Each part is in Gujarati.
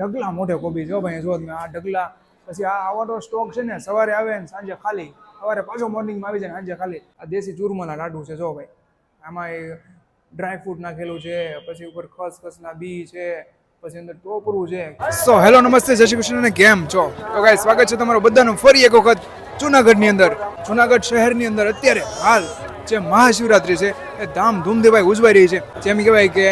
ઢગલા મોઢે કોબી જો ભાઈ જો તમે આ ઢગલા. પછી આ આવવાનો સ્ટોક છે ને, સવારે આવે ને સાંજે ખાલી. સવારે પાછો મોર્નિંગમાં આવી જાય સાંજે ખાલી. આ દેશી ચૂરમાના લાડુ છે જો ભાઈ. આમાં એ ડ્રાય ફ્રૂટ નાખેલું છે, પછી ઉપર ખસખસના બી છે, પછી અંદર ટોપરું છે. સો હેલો નમસ્તે, જય શ્રી કૃષ્ણ અને કેમ છો? તો ગાઈસ સ્વાગત છે તમારું બધાનું ફરી એક વખત જુનાગઢની અંદર. જુનાગઢ શહેરની અંદર અત્યારે હાલ જે મહાશિવરાત્રી છે, એ ધામધૂમથી ભાઈ ઉજવાઈ રહી છે. જેમ કહેવાય કે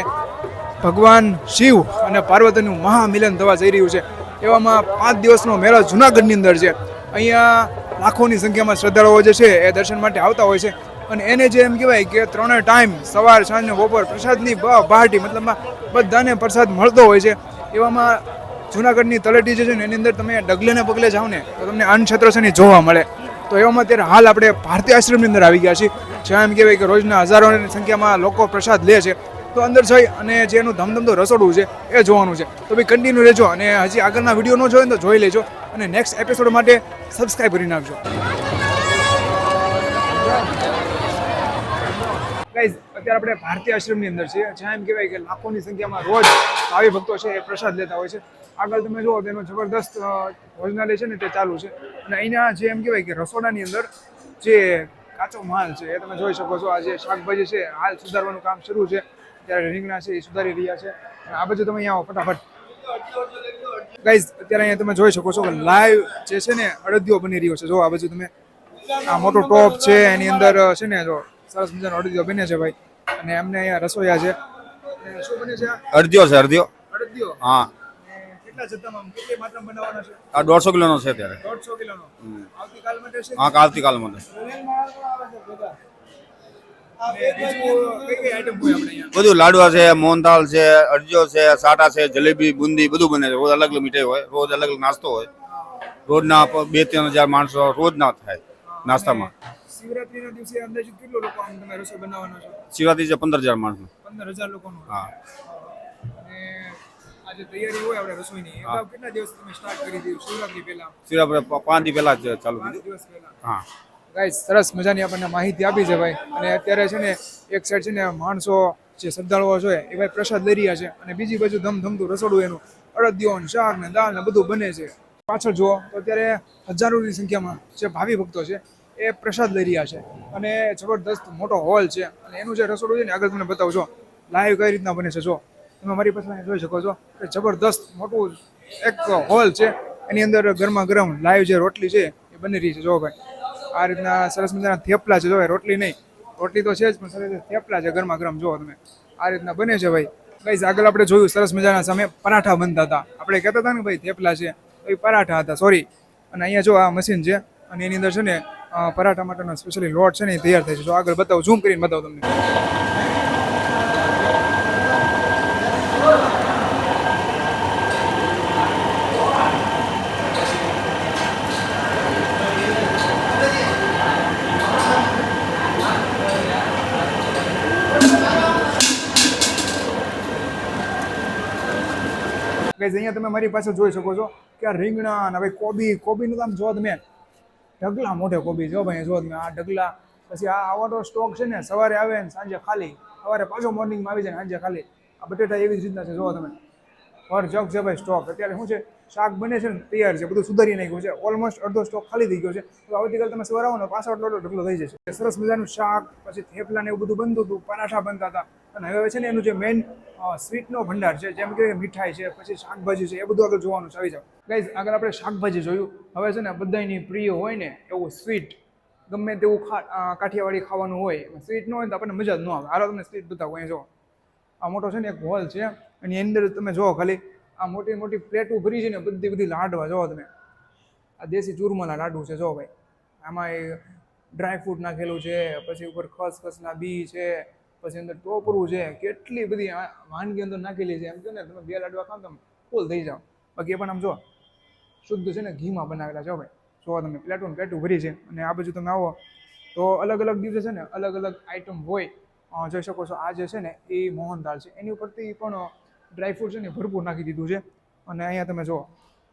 ભગવાન શિવ અને પાર્વતીનું મહામિલન થવા જઈ રહ્યું છે. એવામાં પાંચ દિવસનો મેળો જુનાગઢની અંદર છે. અહીંયા લાખોની સંખ્યામાં શ્રદ્ધાળુઓ જે છે એ દર્શન માટે આવતા હોય છે. અને એને જે એમ કહેવાય કે ત્રણે ટાઈમ સવાર સાંજ બપોર પ્રસાદની બહાટી મતલબમાં બધાને પ્રસાદ મળતો હોય છે. એવામાં જુનાગઢની તળેટી જે છે ને એની અંદર તમે ડગલે ને પગલે જાઓ ને તો તમને અન્નક્ષેત્ર છે ને જોવા મળે. તો એવામાં અત્યારે હાલ આપણે ભારતીય આશ્રમની અંદર આવી ગયા છીએ. જ્યાં એમ કહેવાય કે રોજના હજારોની સંખ્યામાં લોકો પ્રસાદ લે છે. તો અંદર જઈ અને જે એનું ધમધમતું રસોડું છે એ જોવાનું છે. તો ભાઈ કન્ટિન્યુ રહેજો અને હજી આગળના વીડિયો ન જોયો તો જોઈ લેજો અને નેક્સ્ટ એપિસોડ માટે સબસ્ક્રાઈબ કરી નાખજો. ગાઈઝ અત્યારે આપણે ભારતીય આશ્રમની અંદર છીએ. જ્યાં એમ કહેવાય કે લાખોની સંખ્યામાં રોજ ભાવિ ભક્તો છે એ પ્રસાદ લેતા હોય છે. આગળ તમે જુઓ તેનો જબરદસ્ત ભોજનાલય છે ને તે ચાલુ છે. અને અહીંના જે એમ કહેવાય કે રસોડાની અંદર જે કાચો માલ છે એ તમે જોઈ શકો છો. આ જે શાકભાજી છે, હાલ સુધારવાનું કામ શરૂ છે. ત્યારે રીંગણા છે એ સુધારી રહ્યા છે. આ બાજુ તમે અહીંયા આવો ફટાફટ. ગાઈઝ અત્યારે અહીંયા તમે જોઈ શકો છો કે લાઈવ જે છે ને અડદિયો બની રહ્યો છે. જો આ બાજુ તમે આ મોટો ટોપ છે એની અંદર છે ને જો સરસ મજાનો અડદિયો બને છે ભાઈ. અને એમને અહીંયા રસોઈયા છે. અડદિયો શું બને છે અડદિયો છે અડધ્યો અડદિયો? હા. આ દોઢસો કિલોનો છે અત્યારે. દોઢસો કિલોનો. આવતીકાલ માટે છે હા આવતીકાલ માટે અને બીજું કઈ કઈ આઈટમ હોય આપણે અહીંયા બધું લાડવા છે મોહનથાળ છે અડજો છે સાટા છે જલેબી બુંદી બધું બને છે. રોજ અલગ અલગ મીઠાઈ હોય રોજ અલગ અલગ નાસ્તો હોય. રોજના બે ત્રણ હજાર માણસો રોજ ના થાય નાસ્તામાં. શિવરાત્રીના દિવસે અંદાજિત કેટલો લોકો આમ તમે રસોઈ બનાવવાના છો? શિવરાત્રી છે પંદર હજાર માણસો. પંદર હજાર લોકોનું. હા. અને તૈયારી હોય આપણે રસોઈની. કેટલા દિવસ તમે સ્ટાર્ટ કરી દીધું? શિવરાત્રી પહેલા? શિવરાત્રી પાંચ દી પહેલા ચાલુ દિવસ હા. ગાઈસ સરસ મજાની આપણને માહિતી આપી છે ભાઈ. અને અત્યારે છે ને એક સાઈડ છે ને માણસો જે શ્રદ્ધાળુઓ છે, એ ભાઈ પ્રસાદ લઈ રહ્યા છે. અને બીજી બાજુ ધમધમતું રસોડું એનું. અડદિયો ને શાક ને દાળ ને બધું બને છે. પાછળ જુઓ, તો અત્યારે હજારોની સંખ્યામાં જે ભાવિ ભક્તો છે, એ પ્રસાદ લઈ રહ્યા છે. અને જબરદસ્ત મોટો હોલ છે. અને એનું જે રસોડું છે ને, આગળ તમને બતાવું છો લાઈવ કઈ રીતના બને છે જો તમે મારી પાસે જોઈ શકો છો કે જબરદસ્ત મોટું એક હોલ છે. એની અંદર ગરમા ગરમ લાઈવ જે રોટલી છે, એ બની રહી છે જો ભાઈ. આ રીતના સરસ મજાના થેપલા છે. જો રોટલી નહીં. રોટલી તો છે જ, પણ સરસ થેપલા છે ગરમા ગરમ. જુઓ તમે. આ રીતના બને છે ભાઈ. ગાઈઝ આગળ આપણે જોયું સરસ મજાના સામે પરાઠા બનતા હતા. આપણે કહેતા હતા ને ભાઈ, થેપલા છે. એ પરાઠા હતા. સોરી અને અહીંયા જો આ મશીન છે, અને એની અંદર છે ને પરાઠા માટેનો સ્પેશિયલી લોટ છે ને એ તૈયાર થાય છે. જો આગળ બતાવું ઝૂમ કરીને બતાવું તમને. ગાઈઝ અહીંયા તમે મારી પાસે જોઈ શકો છો કે આ રીંગણા ભાઈ કોબી, કોબીનું કામ જો તમે ઢગલા મોઢે કોબી જો ભાઈ જો તમે આ ઢગલા. પછી આ આવવાનો સ્ટોક છે ને, સવારે આવે ને સાંજે ખાલી. સવારે પાછો મોર્નિંગમાં આવી જાય ને સાંજે ખાલી. આ બટેટા એવી જ રીતના છે જો તમે. પર જગ છે ભાઈ સ્ટોક. અત્યારે શું છે, શાક બને છે ને, તૈયાર છે, બધું સુધારી નાખ્યું છે. ઓલમોસ્ટ અડધો સ્ટોક ખાલી થઈ ગયો છે. તો આવતીકાલ તમે સવારે આવો ને પાછો આટલો ઢગલો થઈ જશે. સરસ મજાનું શાક, પછી થેપલા ને એવું બધું બનતું હતું, પરાઠા બનતા હતા. અને હવે છે ને એનું જે મેઇન સ્વીટનો ભંડાર છે, જેમ કે મીઠાઈ છે, પછી શાકભાજી છે, એ બધું આગળ જોવાનું છે. આવી જાવ ગાઈઝ આગળ આપણે શાકભાજી જોયું. હવે છે ને બધાની પ્રિય હોય ને એવું સ્વીટ ગમે તેવું કાઠિયાવાડી ખાવાનું હોય સ્વીટ ન હોય તો આપણને મજા જ ન આવે. આરો તમને સ્વીટ બતાવો અહીં જો આ મોટો છે ને એક હોલ છે, એની અંદર તમે જુઓ ખાલી, આ મોટી મોટી પ્લેટો ભરી છે ને, બધી બધી લાડવા, જુઓ તમે. આ દેશી ચૂરમાના લાડુ છે જો ભાઈ. આમાં એ ડ્રાય ફ્રૂટ નાખેલું છે, પછી ઉપર ખસખસના બી છે પછી અંદર ટોપરું છે, કેટલી બધી વાનગી અંદર નાખેલી છે, એમ કે ને, તમે બે લાડવા ખાવ તમે ફૂલ થઈ જાઓ. બાકી એ પણ આમ જો શુદ્ધ છે ને, ઘીમાં બનાવેલા છે ભાઈ. જો તમે પ્લેટું પ્લેટું ભરી છે અને આ બાજુ તમે આવો, તો અલગ અલગ દિવસે છે ને, અલગ અલગ આઈટમ હોય જોઈ શકો છો, આ જે છે ને, એ મોહનદાળ છે. એની ઉપરથી પણ ડ્રાયફ્રૂટ છે ને ભરપૂર નાખી દીધું છે. અને અહીંયા તમે જુઓ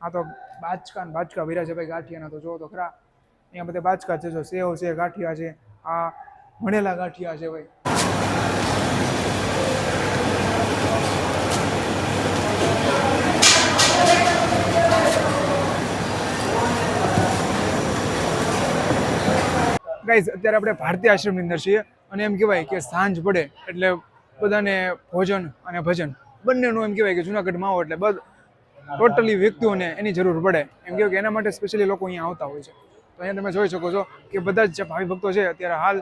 આ તો બાચકા બાચકા ભર્યા છે ભાઈ ગાંઠિયાના, તો જુઓ તો ખરા. અહીંયા બધા બાચકા છે, જો સેવ છે, ગાંઠિયા છે, આ ભણેલા ગાંઠિયા છે ભાઈ. ગાઈઝ અત્યારે આપણે ભારતીય આશ્રમની અંદર છીએ અને એમ કહેવાય કે સાંજ પડે એટલે બધાને ભોજન અને ભજન બંનેનું એમ કહેવાય કે જુનાગઢમાં આવો એટલે બધ ટોટલી વ્યક્તિઓને એની જરૂર પડે. એમ કહેવાય કે એના માટે સ્પેશિયલી લોકો અહીંયા આવતા હોય છે. તો અહીંયા તમે જોઈ શકો છો કે બધા જ જે ભાવિ ભક્તો છે, અત્યારે હાલ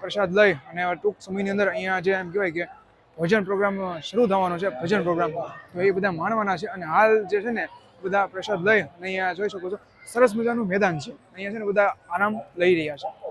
પ્રસાદ લઈ અને ટૂંક સમયની અંદર અહીંયા જે એમ કહેવાય કે ભજન પ્રોગ્રામ શરૂ થવાનો છે, ભજન પ્રોગ્રામ તો એ બધા માણવાના છે અને હાલ જે છે ને બધા પ્રસાદ લઈ અને અહીંયા જોઈ શકો છો, સરસ મજાનું મેદાન છે. અહીંયા છે ને બધા આરામ લઈ રહ્યા છે.